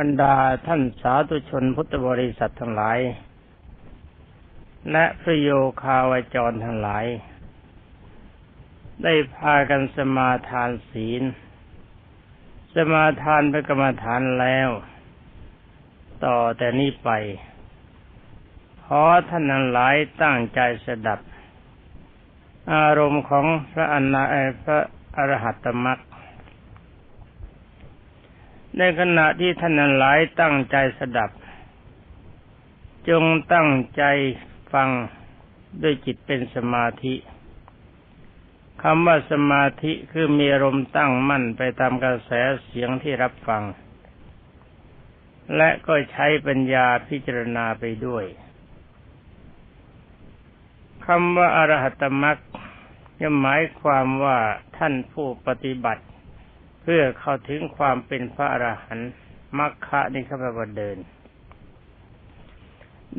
บรรดาท่านสาธุชนพุทธบริษัททั้งหลาย และพระโยคาวจรทั้งหลาย ได้พากันสมาทานศีล สมาทานเป็นกรรมฐานแล้ว ต่อแต่นี้ไป ขอท่านทั้งหลายตั้งใจสดับ อารมณ์ของพระอนาพระอรหัตตมรรค ในขณะที่ท่านหลายตั้งใจสดับ จงตั้งใจฟังด้วยจิตเป็นสมาธิคำว่าสมาธิคือมีอารมณ์ตั้งมั่นไปตามกระแสเสียงที่รับฟัง และก็ใช้ปัญญาพิจารณาไปด้วยคำว่าอรหัตมรรคหมายความว่าท่านผู้ปฏิบัติ เพื่อเข้าถึงความเป็นพระอรหันต์มรรคะนี่ข้าพเจ้าเดิน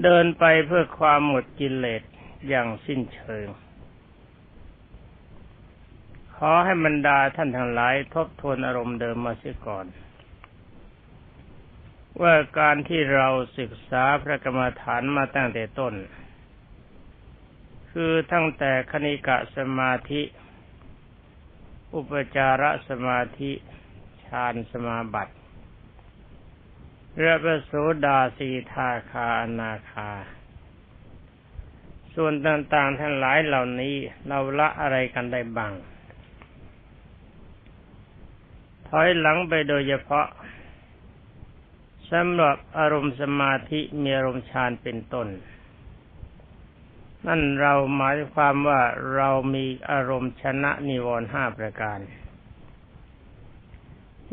เดินไปเพื่อความหมดกิเลสอย่างสิ้นเชิง ขอให้บรรดาท่านทั้งหลายทบทวนอารมณ์เดิมมาเสียก่อน ว่าการที่เราศึกษาพระกรรมฐานมาตั้งแต่ต้น คือตั้งแต่คณิกะสมาธิ อุปจารสมาธิฌานสมาบัติเรือประโสดาสีทาคาอนาคา ส่วนต่างๆทั้งหลายเหล่านี้เราละอะไรกันได้บ้าง ถอยหลังไปโดยเฉพาะสำหรับอารมณ์สมาธิมีอารมณ์ฌานเป็นต้น นั่นเราหมายความว่าเรามีอารมณ์ชนะนิวรณ์ห้าประการ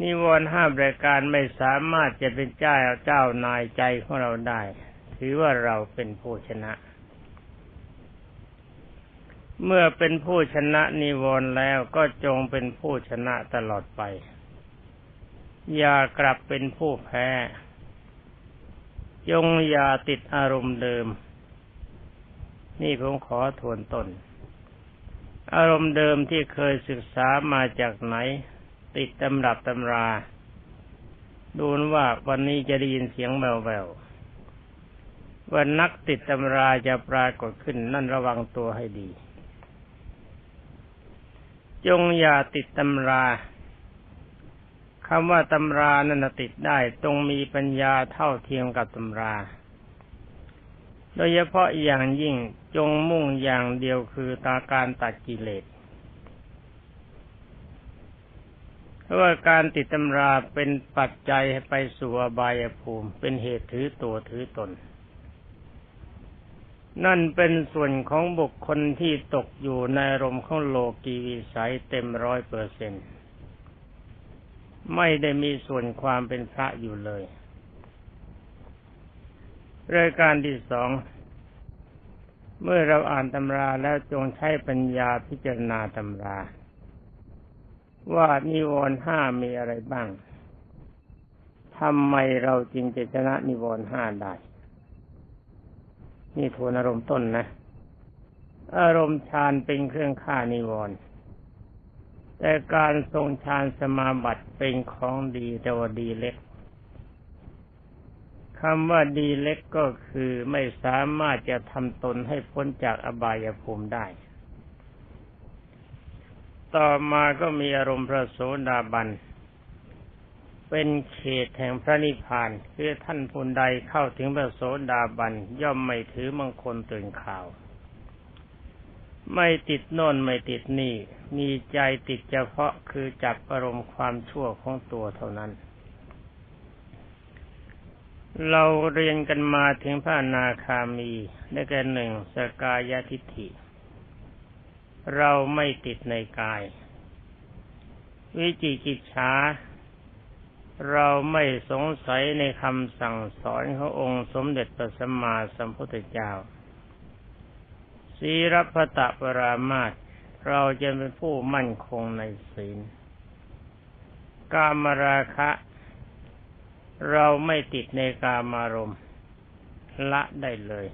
นิวรณ์ห้าประการไม่สามารถจะเป็นเจ้าเจ้านายใจของเราได้ ถือว่าเราเป็นผู้ชนะ เมื่อเป็นผู้ชนะนิวรณ์แล้วก็จงเป็นผู้ชนะตลอดไป อย่ากลับเป็นผู้แพ้ จงอย่าติดอารมณ์เดิม นี่ผมขอทวนตนอารมณ์เดิมที่เคยศึกษามาจากไหน ติดตำรับตำรา ดูนว่าวันนี้จะได้ยินเสียงแววๆวันนักติดตำราจะปรากฏขึ้นนั่นระวังตัวให้ดี จงอย่าติดตำราคำว่าตำรานั่นติดได้ต้องมีปัญญาเท่าเทียมกับตำรา โดยเฉพาะอย่างยิ่งจงมุ่งอย่างเดียวคือตาการตัดกิเลสเพราะว่าการติดตำราเป็นปัจจัยไปสู่อบายภูมิ เป็นเหตุถือตัวถือตน นั่นเป็นส่วนของบุคคลที่ตกอยู่ในรมของโลกีวิสัยเต็มร้อยเปอร์เซ็นไม่ได้มีส่วนความเป็นพระอยู่เลย รายการที่สอง เมื่อเราอ่านตำราแล้วจงใช้ปัญญาพิจารณาตำรา ว่านิวรณ์ห้ามีอะไรบ้างทำไมเราจึงจะชนะนิวรณ์ห้าได้ นี่ทวนอารมณ์ต้นนะ อารมณ์ฌานเป็นเครื่องฆ่านิวรณ์แต่การทรงฌานสมาบัติเป็นของดีแต่ว่าดีเล็ก คำว่าดีเล็กก็คือไม่สามารถจะทำตนให้พ้นจากอบายภูมิได้ ต่อมาก็มีอารมณ์พระโสดาบัน เป็นเขตแห่งพระนิพพาน คือท่านผู้ใดเข้าถึงพระโสดาบัน ย่อมไม่ถือมงคลตื่นข่าว ไม่ติดโน่นไม่ติดนี่ มีใจติดเฉพาะคือจับอารมณ์ความชั่วของตัวเท่านั้น เราเรียนกันมาถึงพระนาคามีได้แก่หนึ่งสกายทิฏฐิ เราไม่ติดในกาย วิจิกิจฉาเราไม่สงสัยในคำสั่งสอนขององค์สมเด็จพระสัมมาสัมพุทธเจ้าสีรพตะปรามาตเราจะเป็นผู้มั่นคงในศีล กามราคะ เราไม่ติดในกามารมณ์ละได้เลย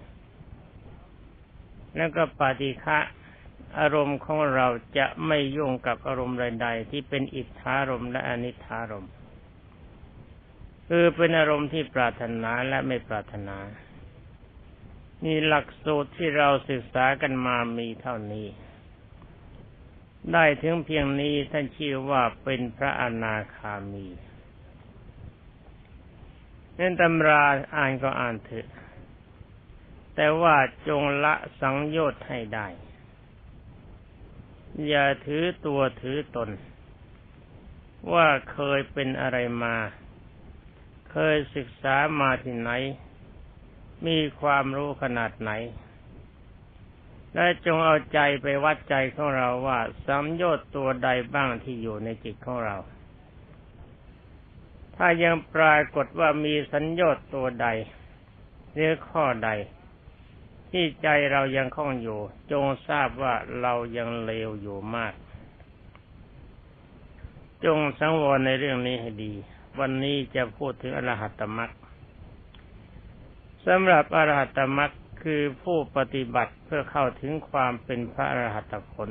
แล้วก็ปฏิฆะอารมณ์ของเราจะไม่ยุ่งกับอารมณ์ใดๆที่เป็นอิทธารมและอนิธารมคือเป็นอารมณ์ที่ปรารถนาและไม่ปรารถนานี่หลักสูตรที่เราศึกษากันมามีเท่านี้ ได้ถึงเพียงนี้ท่านชื่อว่าเป็นพระอนาคามี น้นตำราอ่านก็อ่านเถอะ แต่ว่าจงละสังโยชน์ให้ได้ อย่าถือตัวถือตน ว่าเคยเป็นอะไรมา เคยศึกษามาที่ไหน มีความรู้ขนาดไหน และจงเอาใจไปวัดใจของเราว่าสัมโยชน์ตัวใดบ้างที่อยู่ในจิตของเรา ถ้ายังปรากฏว่ามีสัญญาตัวใดหรือข้อใด ที่ใจเรายังคล้องอยู่ จงทราบว่าเรายังเลวอยู่มาก จงสังวรในเรื่องนี้ให้ดี วันนี้จะพูดถึงอรหัตมรรคสำหรับอรหัตมรรคคือผู้ปฏิบัติเพื่อเข้าถึงความเป็นพระอรหัตผล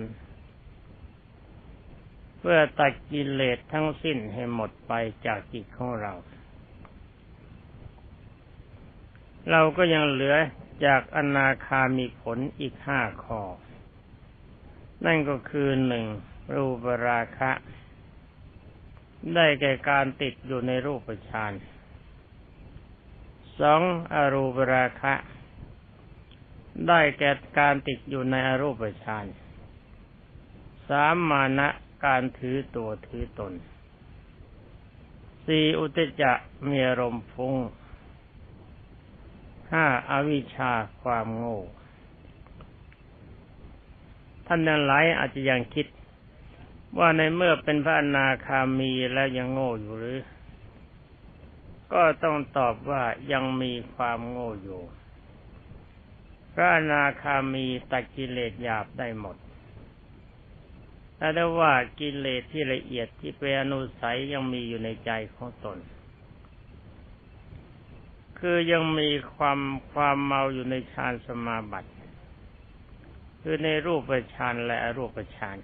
พื่อตัดกิเลสทั้งสิ้นให้หมดไปจากจิตของเรา เราก็ยังเหลือจากอนาคามีผลอีกห้าข้อ นั่นก็คือหนึ่งรูปราคะ ได้แก่การติดอยู่ในรูปฌานสองอรูปราคะ ได้แก่การติดอยู่ในอรูปฌานสามมานะ การถือตัวถือตนสี่อุตจะมีอารมณ์ฟุ้งห้าอวิชชาความโง่ ท่านนั้นหลายอาจจะยังคิด ว่าในเมื่อเป็นพระอนาคามีแล้วยังโง่อยู่หรือ ก็ต้องตอบว่ายังมีความโง่อยู่ พระอนาคามีตัดกิเลสหยาบได้หมด ถ้าได้ว่ากิเลสที่ละเอียดที่เป็นอนุสัยยังมีอยู่ในใจของตน คือยังมีความความเมาอยู่ในฌานสมาบัติ คือในรูปฌานและอรูปฌาน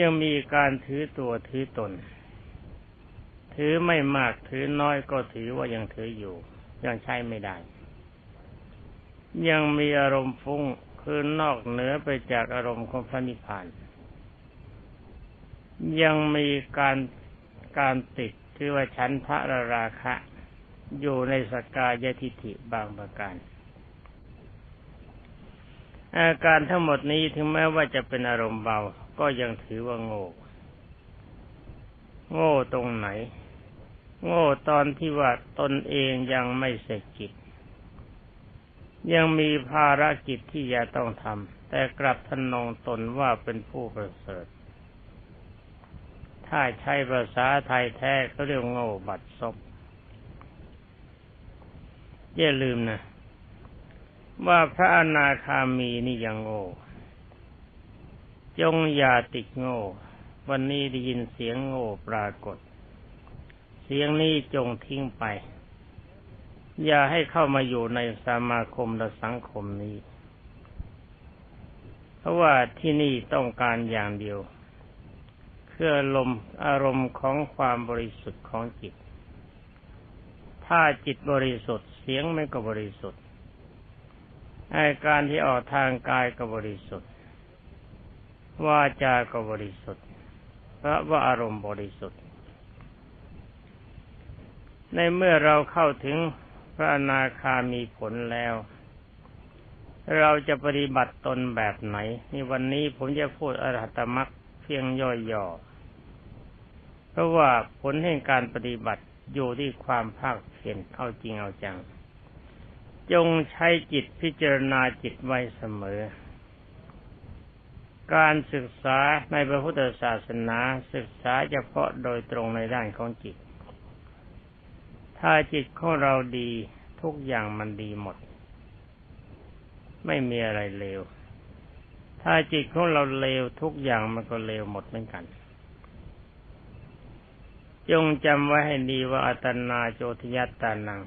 ยังมีการถือตัวถือตน ถือไม่มากถือน้อยก็ถือว่ายังถืออยู่ ยังใช้ไม่ได้ ยังมีอารมณ์ฟุ้ง คือนอกเหนือไปจากอารมณ์ของพระนิพพาน ยังมีการการติดคือว่าชั้นพระราคะ อยู่ในสกายทิฐิบางประการ อาการทั้งหมดนี้ถึงแม้ว่าจะเป็นอารมณ์เบา ก็ยังถือว่าโง่ โง่ตรงไหน โง่ตอนที่ว่าตนเองยังไม่เสร็จกิจ ยังมีภารกิจที่จะต้องทำแต่กลับทนงตนว่าเป็นผู้ประเสริฐ ถ้าใช้ภาษาไทยแท้ก็เรียกโง่บัดซบอย่าลืมนะว่าพระอนาคามีนี่ยังโง่จงอย่าติดโง่ วันนี้ได้ยินเสียงโง่ปรากฏ เสียงนี้จงทิ้งไป อย่าให้เข้ามาอยู่ในสมาคมและสังคมนี้ เพราะว่าที่นี่ต้องการอย่างเดียวเพื่อลมอารมณ์ของความบริสุทธิ์ของจิต ถ้าจิตบริสุทธิ์เสียงไม่ก็บริสุทธิ์อาการที่ออกทางกายก็บริสุทธิ์วาจาก็บริสุทธิ์เพราะว่าอารมณ์บริสุทธิ์ ในเมื่อเราเข้าถึง ระอนาคามีผลแล้ว เราจะปฏิบัติตนแบบไหนนี่วันนี้ผมจะพูดอรหัตมรรคเพียงย่อๆเพราะว่าผลแห่งการปฏิบัติอยู่ที่ความภาคเพียรเอาจริงเอาจัง จงใช้จิตพิจารณาจิตไว้เสมอ การศึกษาในพระพุทธศาสนาศึกษาเฉพาะโดยตรงในด้านของจิต ถ้าจิตของเราดีทุกอย่างมันดีหมด ไม่มีอะไรเลว ถ้าจิตของเราเลวทุกอย่างมันก็เลวหมดเหมือนกัน จงจำไว้ให้ดีว่าอัตนาโจทยัตตานัง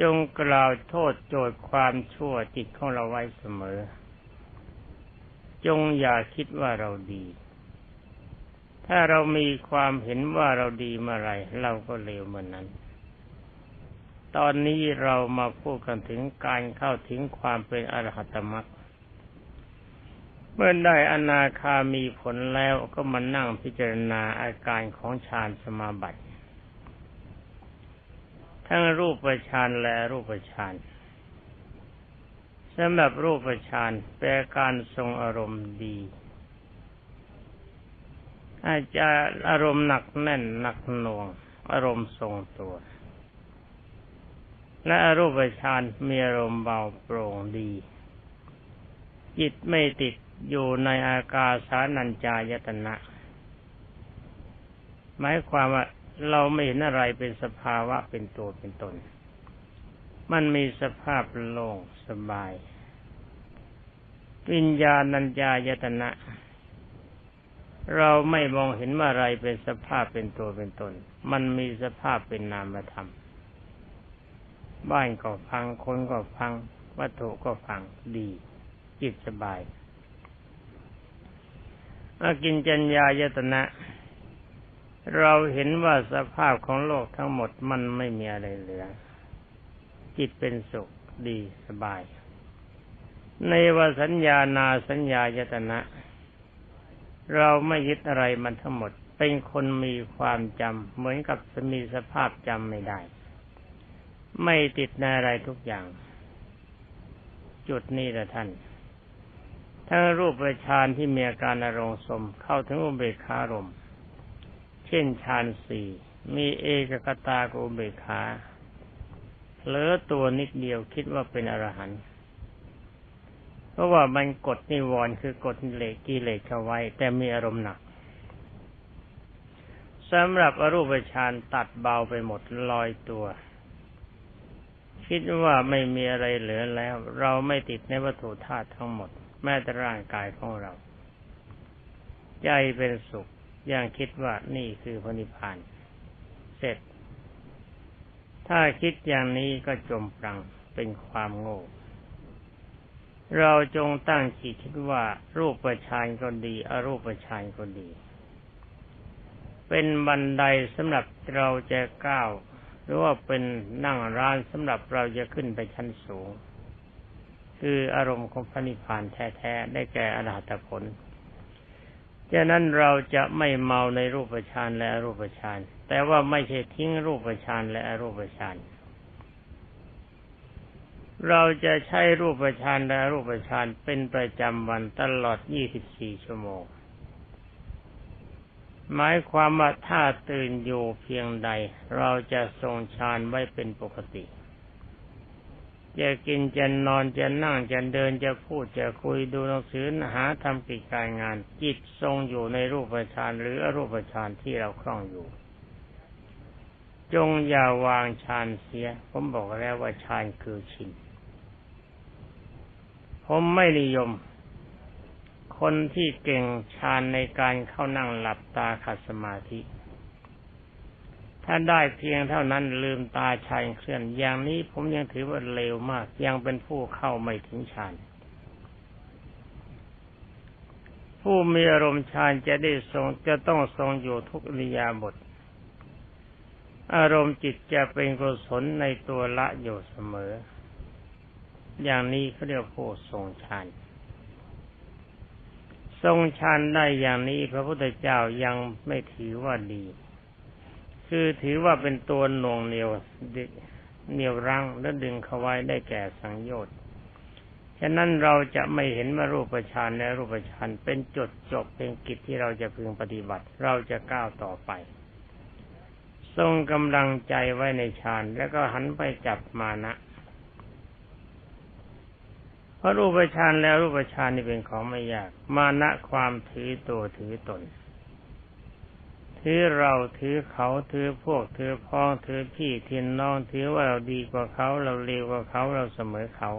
จงกล่าวโทษโจทย์ความชั่วจิตของเราไว้เสมอ จงอย่าคิดว่าเราดี ถ้าเรามีความเห็นว่าเราดีเมื่อไรเราก็เลวเมื่อนนั้น ตอนนี้เรามาพูดกันถึงการเข้าถึงความเป็นอรหัตมรรคเมื่อได้อนาคามีผลแล้วก็มานั่งพิจารณาอาการของฌานสมาบัติ ทั้งรูปฌานและรูปฌานสำหรับรูปฌานแปลการทรงอารมณ์ดี อาจจะอารมณ์หนักแน่นหนักหน่วง อารมณ์ทรงตัว และอรูปฌานมีอารมณ์เบาโปร่งดี จิตไม่ติดอยู่ในอากาสานัญจายตนะ หมายความว่าเราไม่เห็นอะไรเป็นสภาวะเป็นตัวเป็นตน มันมีสภาพโล่งสบาย วิญญาณัญญายตนะ เราไม่มองเห็นว่าอะไรเป็นสภาพเป็นตัวเป็นตน มันมีสภาพเป็นนามธรรม บ้านก็พัง คนก็พัง วัตถุก็พัง ดี จิตสบาย อากินจัญญายตนะ เราเห็นว่าสภาพของโลกทั้งหมดมันไม่มีอะไรเหลือ จิตเป็นสุข ดี สบาย ในวสัญญานาสัญญายตนะ เราไม่ยึดอะไรมันทั้งหมด เป็นคนมีความจำเหมือนกับมีสภาพจำไม่ได้ ไม่ติดในอะไรทุกอย่าง จุดนี้ละท่าน ทั้งรูปฌานที่มีอาการอารมณ์สมเข้าถึงอุเบกขารม เช่นฌานสี่มีเอกกตากับอุเบกขาเหลือตัวนิดเดียวคิดว่าเป็นอรหันต์ เพราะว่ามันกดนิวรณ์คือกดเลกิเลสเข้าไว้ แต่มีอารมณ์หนักสำหรับอรูปฌานตัดเบาไปหมดลอยตัว คิดว่าไม่มีอะไรเหลือแล้ว เราไม่ติดในวัตถุธาตุทั้งหมด แม้แต่ร่างกายของเรา ใจเป็นสุขยังคิดว่านี่คือพระนิพพานเสร็จ ถ้าคิดอย่างนี้ก็จมปลังเป็นความโง่ เราจงตั้งจิตคิดว่ารูปประชานก็ดีอรูปประชานก็ดี เป็นบันไดสำหรับเราจะก้าว หรือว่าเป็นนั่งร้านสำหรับเราจะขึ้นไปชั้นสูง คืออารมณ์ของพระนิพพานแท้ๆ ได้แก่อรหัตผลฉะนั้นเราจะไม่เมาในรูปฌานและอรูปฌานแต่ว่าไม่ใช่ทิ้งรูปฌานและอรูปฌานเเราจะใช้รูปฌานและรูปฌานเป็นประจำวันตลอด 24 ชั่วโมง หมายความว่าถ้าตื่นอยู่เพียงใด เราจะทรงฌานไว้เป็นปกติ จะกินจะนอนจะนั่งจะเดินจะพูดจะคุยดูหนังสือหาทำกิจการงาน จิตทรงอยู่ในรูปฌานหรืออรูปฌานที่เราคล่องอยู่จงอย่าวางฌานเสีย ผมบอกแล้วว่าฌานคือชิน ผมไม่นิยม คนที่เก่งฌานในการเข้านั่งหลับตาขัดสมาธิ ถ้าได้เพียงเท่านั้นลืมตาชายเคลื่อน อย่างนี้ผมยังถือว่าเลวมาก ยังเป็นผู้เข้าไม่ถึงฌานผู้มีอารมณ์ฌานจะได้ทรงจะต้องทรงอยู่ทุกนิยาบท อารมณ์จิตจะเป็นกุศลในตัวละอยู่เสมอ อย่างนี้เขาเรียกผู้ทรงฌานทรงฌานได้อย่างนี้พระพุทธเจ้ายังไม่ถือว่าดี คือถือว่าเป็นตัวหน่วงเหนียวเหนียวรั้งและดึงเขาไว้ได้แก่สังโยชน์ฉะนั้นเราจะไม่เห็นว่ารูปฌานและรูปฌานเป็นจุดจบเป็นกิจที่เราจะพึงปฏิบัติ เราจะก้าวต่อไป ทรงกำลังใจไว้ในฌานแล้วก็หันไปจับมานะ เพราะรูปฌานแล้วรูปฌานนี่เป็นของไม่ยาก มานะความถือตัวถือตน ถือเราถือเขาถือพวกถือพ้องถือพี่ทีนน้องถือว่าเราดีกว่าเขาเราเลวกว่าเขาเราเสมอเขา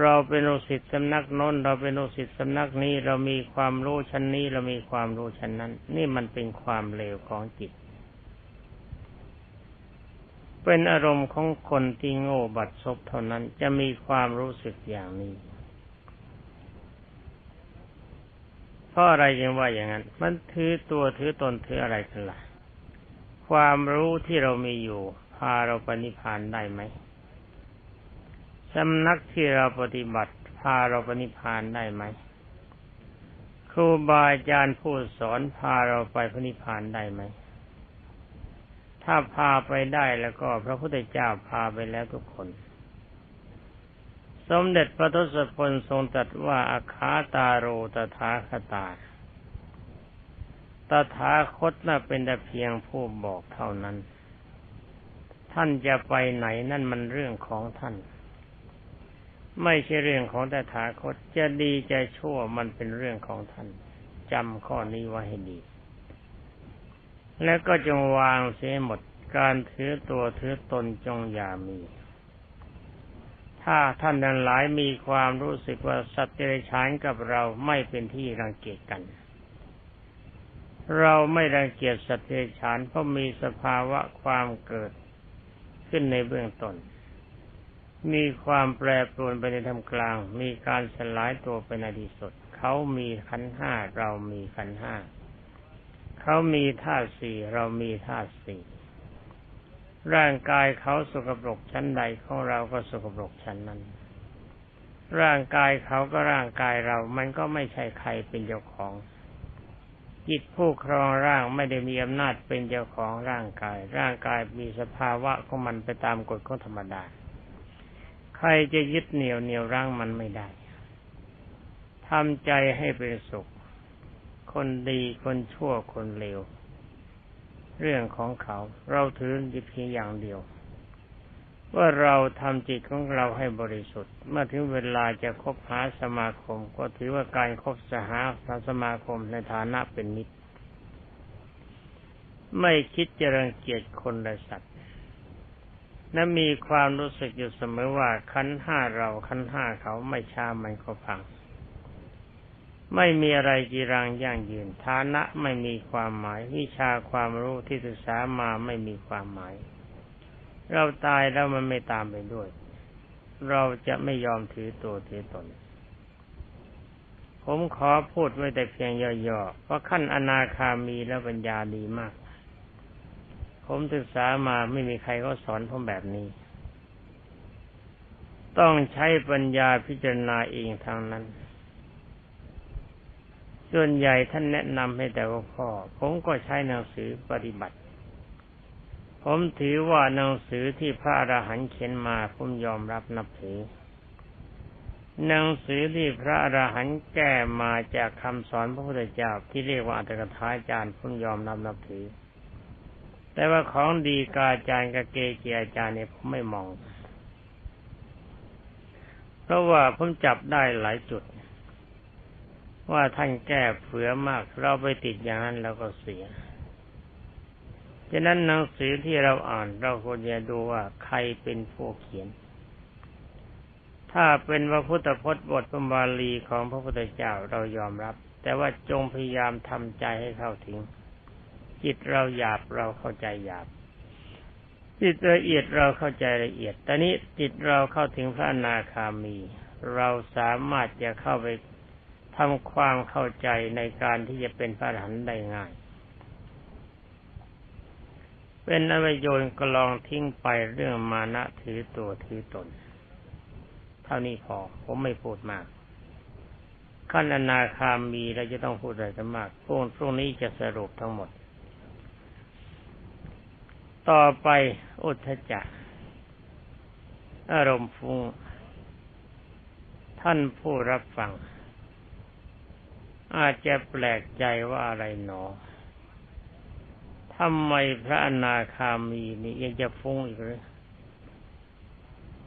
เราเป็นโอสิตสำนักน้นเราเป็นโอสิตสำนักนี้เรามีความรู้ชั้นนี้เรามีความรู้ชั้นนั้น นี่มันเป็นความเลวของจิต เป็นอารมณ์ของคนที่โง่บัดซบเท่านั้นจะมีความรู้สึกอย่างนี้เพราะอะไรยังว่าอย่างนั้น มันถือตัวถือตนถืออะไรกันล่ะ ความรู้ที่เรามีอยู่ พาเราปณิพานได้ไหมสำนักที่เราปฏิบัติ พาเราปณิพานได้ไหมครูบาอาจารย์ผู้สอนพาเราไปพนิพานได้ไหม ถ้าพาไปได้แล้วก็พระพุทธเจ้าพาไปแล้วทุกคน สมเด็จพระทศพลทรงตรัสว่าอาคาตาโรตถาคตา ตถาคตน่ะเป็นแต่เพียงผู้บอกเท่านั้น ท่านจะไปไหนนั่นมันเรื่องของท่าน ไม่ใช่เรื่องของตถาคตจะดีจะชั่วมันเป็นเรื่องของท่านจำข้อนี้ไว้ให้ดี และก็จงวางเสียหมดการถือตัวถือตนจงอย่ามี ถ้าท่านนั้นหลายมีความรู้สึกว่าสัตว์เดรัจฉานกับเราไม่เป็นที่รังเกียจกัน เราไม่รังเกียจสัตว์เดรัจฉานเพราะมีสภาวะความเกิดขึ้นในเบื้องต้นมีความแปรปรวนไปในธรรมกลาง มีการสลายตัวไปในที่สุด เขามีขันห้าเรามีขันห้า เขามีธาตุสี่เรามีธาตุสี่ร่างกายเขาสกปรกชั้นใดของเราก็สกปรกชั้นนั้น ร่างกายเขาก็ร่างกายเรา มันก็ไม่ใช่ใครเป็นเจ้าของ จิตผู้ครองร่างไม่ได้มีอำนาจเป็นเจ้าของร่างกาย ร่างกายมีสภาวะของมันไปตามกฎของธรรมดา ใครจะยึดเหนี่ยวเหนี่ยวรั้งมันไม่ได้ทำใจให้เป็นสุข คนดีคนชั่วคนเลวเรื่องของเขาเราถือเพียงอย่างเดียว ว่าเราทำจิตของเราให้บริสุทธิ์ เมื่อถึงเวลาจะคบหาสมาคม ก็ถือว่าการคบสหาสมาคมในฐานะเป็นมิตร ไม่คิดจะรังเกียจคนและสัตว์และมีความรู้สึกอยู่เสมอว่าขันห้าเราขันห้าเขาไม่ช้ามันก็พัง ไม่มีอะไรจีรังยั่งยืน ฐานะไม่มีความหมาย วิชาความรู้ที่ศึกษามาไม่มีความหมาย เราตายแล้วมันไม่ตามไปด้วย เราจะไม่ยอมถือตัวถือตน ผมขอพูดไว้แต่เพียงย่อๆเพราะขั้นอนาคามีแล้วปัญญาดีมาก ผมศึกษามาไม่มีใครเขาสอนผมแบบนี้ ต้องใช้ปัญญาพิจารณาเองทางนั้น ส่วนใหญ่ท่านแนะนำให้แต่ว่าพ่อ ผมก็ใช้หนังสือปฏิบัติ ผมถือว่าหนังสือที่พระอรหันต์เขียนมาผมยอมรับนับถือหนังสือที่พระอรหันต์แก้มาจากคำสอนพระพุทธเจ้าที่เรียกว่าอัตถกถาจารย์ผมยอมรับนับถือ แต่ว่าของดีกาจารย์กับเกจิอาจารย์เนี่ยผมไม่มอง เพราะว่าผมจับได้หลายจุด ว่าท่านแก้เผือมาก เราไปติดอย่างนั้นเราก็เสียฉะนั้นหนังสือที่เราอ่านเราควรจะดูว่าใครเป็นผู้เขียน ถ้าเป็นพระพุทธพจน์บทบาลีของพระพุทธเจ้าเรายอมรับ แต่ว่าจงพยายามทำใจให้เข้าถึง จิตเราหยาบเราเข้าใจหยาบ จิตละเอียดเราเข้าใจละเอียด ตอนนี้จิตเราเข้าถึงพระอนาคามี เราสามารถจะเข้าไป ทำความเข้าใจในการที่จะเป็นพระอรหันต์ได้ง่าย เป็นอวโยนกลองทิ้งไปเรื่องมานะถือตัวถือตน เท่านี้พอ ผมไม่พูดมากขั้นอนาคามีเราจะต้องพูดอะไรกันมากพวกพรุ่งนี้จะสรุปทั้งหมด ต่อไปอุทธจักอารมณ์ฟุ้งท่านผู้รับฟัง อาจจะแปลกใจว่าอะไรหนอทำไมพระอนาคามีนี่ยังจะฟุ้งอีกหรือ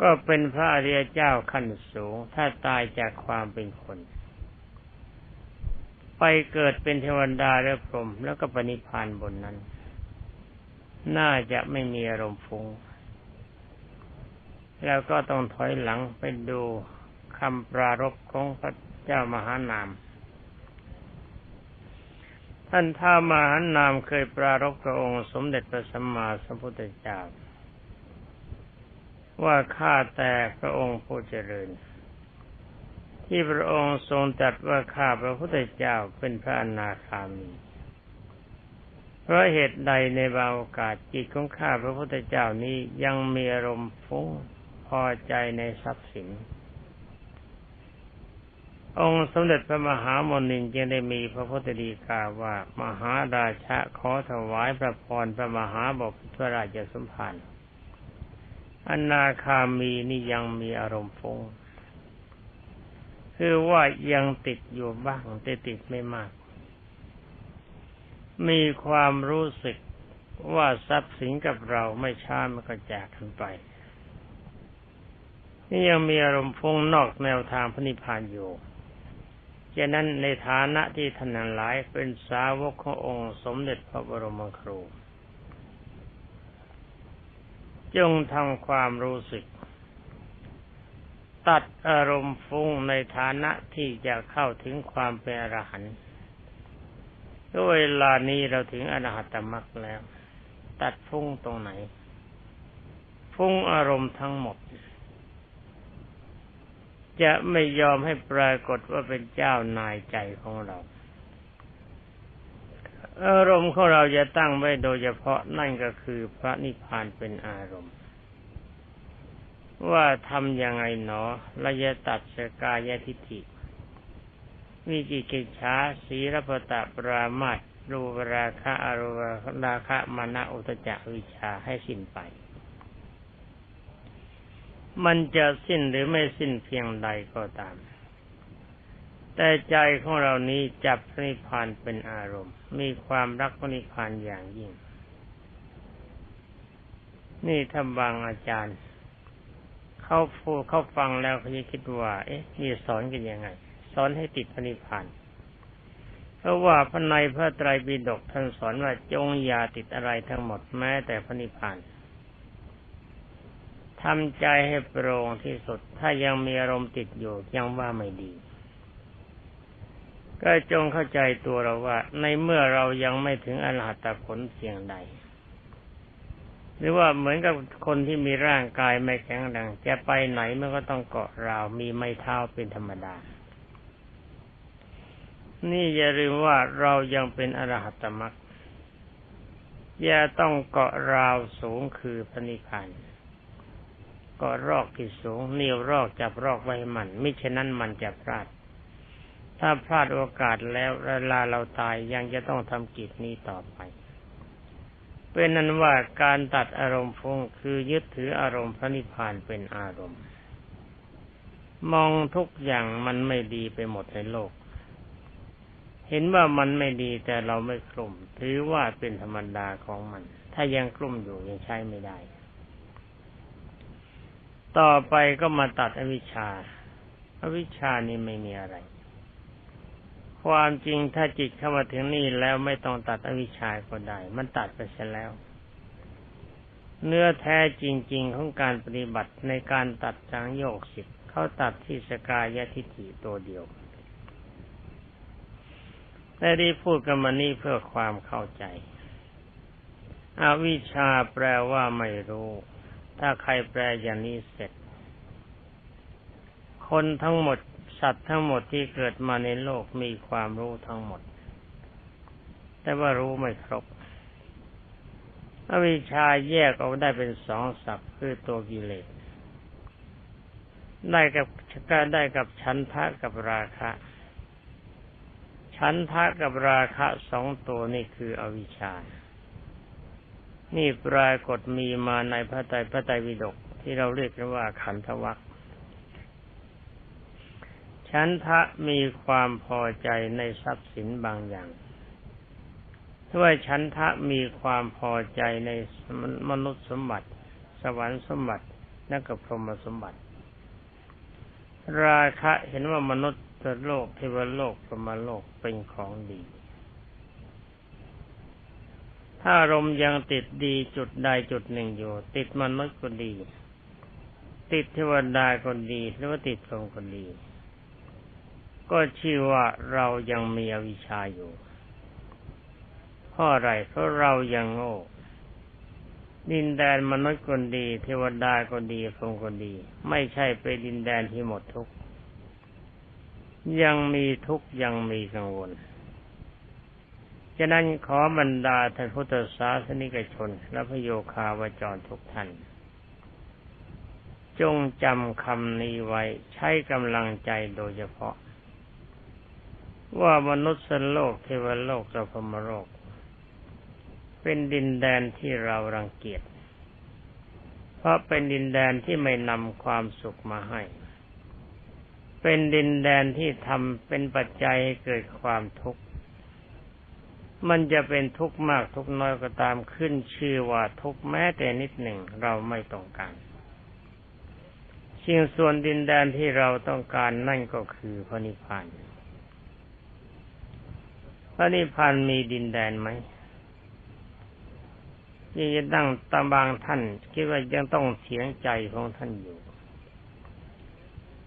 ก็เป็นพระอริยเจ้าขั้นสูง ถ้าตายจากความเป็นคน ไปเกิดเป็นเทวดาและพรหมแล้วก็ปณิพานบนนั้น น่าจะไม่มีอารมณ์ฟุง้ง แล้วก็ต้องถอยหลังไปดูคำปรารบของพระเจ้ามหานาม ท่านท้ามหานามเคยปรารบพระองค์ สมเด็จพระสัมมาสัมพุทธเจ้า ว่าข้าแต่พระองค์ผู้เจริญ ที่พระองค์ทรงตรัสว่าข้าพระพุทธเจ้าเป็นพระอนาคามี เพราะเหตุใดในบางโอกาสจิตของข้าพระพุทธเจ้านี้ยังมีอารมณ์ฟุ้งพอใจในทรัพย์สิน องค์สมเด็จพระมหามนินจึงได้มีพระพุทธดีกาว่ามหาราชะขอถวายพระพรพระมหาบพิตรราชสมภารอนาคามีนี่ยังมีอารมณ์ฟงคือว่ายังติดอยู่บ้างแต่ติดไม่มาก มีความรู้สึกว่าทรัพย์สินกับเราไม่ช้ามันก็จากกันไป นี่ยังมีอารมณ์ฟงนอกแนวทางพระนิพพานอยู่ ฉะนั้นในฐานะที่ท่านหลายเป็นสาวกขององค์สมเด็จพระบรมครู จงทำความรู้สึก ตัดอารมณ์ฟุ้งในฐานะที่จะเข้าถึงความเป็นอรหันต์ด้วยลานี้เราถึงอรหัตมรรคแล้ว ตัดฟุ้งตรงไหน ฟุ้งอารมณ์ทั้งหมด จะไม่ยอมให้ปรากฏว่าเป็นเจ้านายใจของเรา อารมณ์ของเราจะตั้งไว้โดยเฉพาะนั่นก็คือพระนิพพานเป็นอารมณ์ ว่าทำยังไงหนอระยะตัดสกายทิฏฐิวิจิกิจฉาสีรพตะปรามาตรูปราคะอรูราคะมานะอุตจักวิชาให้สิ้นไป มันจะสิ้นหรือไม่สิ้นเพียงใดก็ตาม แต่ใจของเรานี้จับนิพพานเป็นอารมณ์ มีความรักนิพพานอย่างยิ่ง นี่ถ้าบางอาจารย์ เขาฟูเขาฟังแล้วเขาจะคิดว่า เอ๊ะนี่สอนกันยังไง สอนให้ติดพระนิพพานเพราะว่าพระในพระไตรปิฎกท่านสอนว่าจงอย่าติดอะไรทั้งหมดแม้แต่พระนิพพาน ทำใจให้โปร่งที่สุด ถ้ายังมีอารมณ์ติดอยู่ยังว่าไม่ดี ก็จงเข้าใจตัวเราว่า ในเมื่อเรายังไม่ถึงอรหัตผลเพียงใด หรือว่าเหมือนกับคนที่มีร่างกายไม่แข็งแรงจะไปไหนมันก็ต้องเกาะราวมีไม้เท้าเป็นธรรมดา นี่อย่าลืมว่าเรายังเป็นอรหัตมรรคอย่าต้องเกาะราวสูงคือพระนิพพาน กาะรอกที่สูงเนียรอกจับรอกไว้มันไม่เช่นนั้นมันจะพลาด ถ้าพลาดโอกาสแล้วเวลาเราตายยังจะต้องทำกิจนี้ต่อไปเป็นนั้นว่าการตัดอารมณ์ฟุ้งคือยึดถืออารมณ์พระนิพพานเป็นอารมณ์ มองทุกอย่างมันไม่ดีไปหมดในโลก เห็นว่ามันไม่ดีแต่เราไม่กลุ่ม ถือว่าเป็นธรรมดาของมัน ถ้ายังกลุ่มอยู่ยังใช้ไม่ได้ ต่อไปก็มาตัดอวิชชาอวิชชานี่ไม่มีอะไร ความจริงถ้าจิตเข้ามาถึงนี่แล้วไม่ต้องตัดอวิชชาก็ได้ มันตัดไปเสียแล้ว เนื้อแท้จริง ๆ ของการปฏิบัติในการตัดจังโยกสิบเขาตัดที่สกายทิฏฐิตัวเดียวแต่ที่พูดกันมานี่เพื่อความเข้าใจ อวิชชาแปลว่าไม่รู้ ถ้าใครแปลอย่างนี้เสร็จ คนทั้งหมดสัตว์ทั้งหมดที่เกิดมาในโลกมีความรู้ทั้งหมด แต่ว่ารู้ไม่ครบ อวิชชาแยกออกได้เป็นสองสับคือตัวกิเลส ได้กับก็ได้กับชันทะกับราคะ ชันทะกับราคะสองตัวนี่คืออวิชชา นี่ปรากฏมีมาในพระไตรพระไตรปิฎกที่เราเรียกกันว่าขันธวัคฉันทะมีความพอใจในทรัพย์สินบางอย่างด้วยฉันทะมีความพอใจในมนุษย์สมบัติ สวรรค์สมบัติและกับพรหมสมบัติ ราคะเห็นว่ามนุษย์โลกเทวโลกพรหมโลกเป็นของดี ถ้าอารมณ์ยังติดดีจุดใดจุดหนึ่งอยู่ ติดมนุษย์ก็ดี ติดเทวดาก็ดีหรือว่าติดพรหมก็ดี ก็ชื่อว่าเรายังมีอวิชชาอยู่เพราะอะไรเพราะเรายังโง่ดินแดนมนุษย์คนดี เทวดาคนดีพรหมคนดี ไม่ใช่เป็นดินแดนที่หมดทุกยังมีทุกยังมีกังวล ฉะนั้นขอบรรดาท่านพุทธศาสนิกชน และพโยคาวจรทุกท่าน จงจำคำนี้ไว้ใช้กำลังใจโดยเฉพาะ ว่ามนุษย์โลกเทวโลกและพมโลก เป็นดินแดนที่เรารังเกียจ เพราะเป็นดินแดนที่ไม่นำความสุขมาให้ เป็นดินแดนที่ทำเป็นปัจจัยให้เกิดความทุกข์ มันจะเป็นทุกข์มากทุกข์น้อยก็ตามขึ้นชื่อว่าทุกข์แม้แต่นิดหนึ่งเราไม่ต้องการสิ่งส่วนดินแดนที่เราต้องการนั่นก็คือพระนิพพานพระนิพพานมีดินแดนไหมยังจะตั้งตามบางท่าน คิดว่ายังต้องเสียงใจของท่านอยู่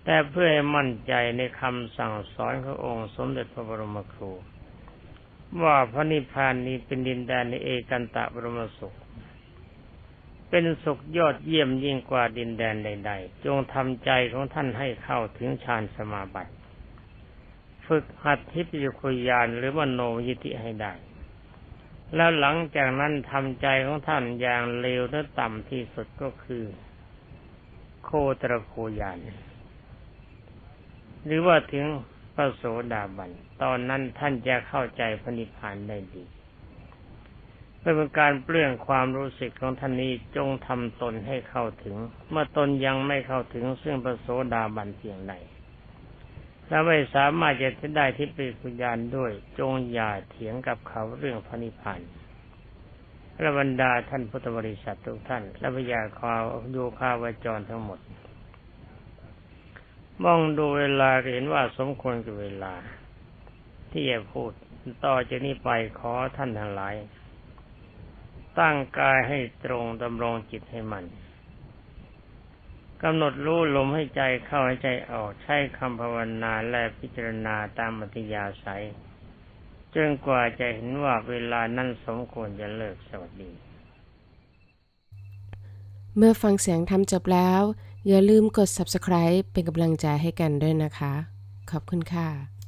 แต่เพื่อให้มั่นใจในคำสั่งสอนขององค์สมเด็จพระบรมครู ว่าพระนิพพานนี้เป็นดินแดนในเอกันตะบรมสุข เป็นสุขยอดเยี่ยมยิ่งกว่าดินแดนใด ๆ จงทำใจของท่านให้เข้าถึงฌานสมาบัติ ฝึกหัดทิพยคุยานหรือมโนยิธิให้ได้ แล้วหลังจากนั้นทำใจของท่านอย่างเลวและต่ำที่สุดก็คือ โคตรโคยานหรือว่าถึงพระโสดาบัน ตอนนั้นท่านจะเข้าใจพระนิพพานได้ดีเพื่อเป็นการเปลื้องความรู้สึกของท่านนี้จงทำตนให้เข้าถึง เมื่อตนยังไม่เข้าถึงซึ่งพระโสดาบันเพียงใดและไม่สามารถจะได้ทิพยคุญานด้วย จงอย่าเถียงกับเขาเรื่องพระนิพพานและบรรดาท่านพุทธบริษัททุกท่าน และพยาคาวโยคาวจรทั้งหมด มองดูเวลาเห็นว่าสมควรกับเวลา ที่จะพูดต่อจากนี้ไปขอท่านทั้งหลาย ตั้งกายให้ตรงดำรงจิตให้มันกำหนดรู้ลมให้ใจเข้าให้ใจออกใช้คำภาวนาและพิจารณาตามอัธยาศัยจนกว่าจะเห็นว่าเวลานั้นสมควรจะเลิกสวัสดี เมื่อฟังเสียงทำจบแล้ว อย่าลืมกด subscribe เป็นกำลังใจให้กันด้วยนะคะ ขอบคุณค่ะ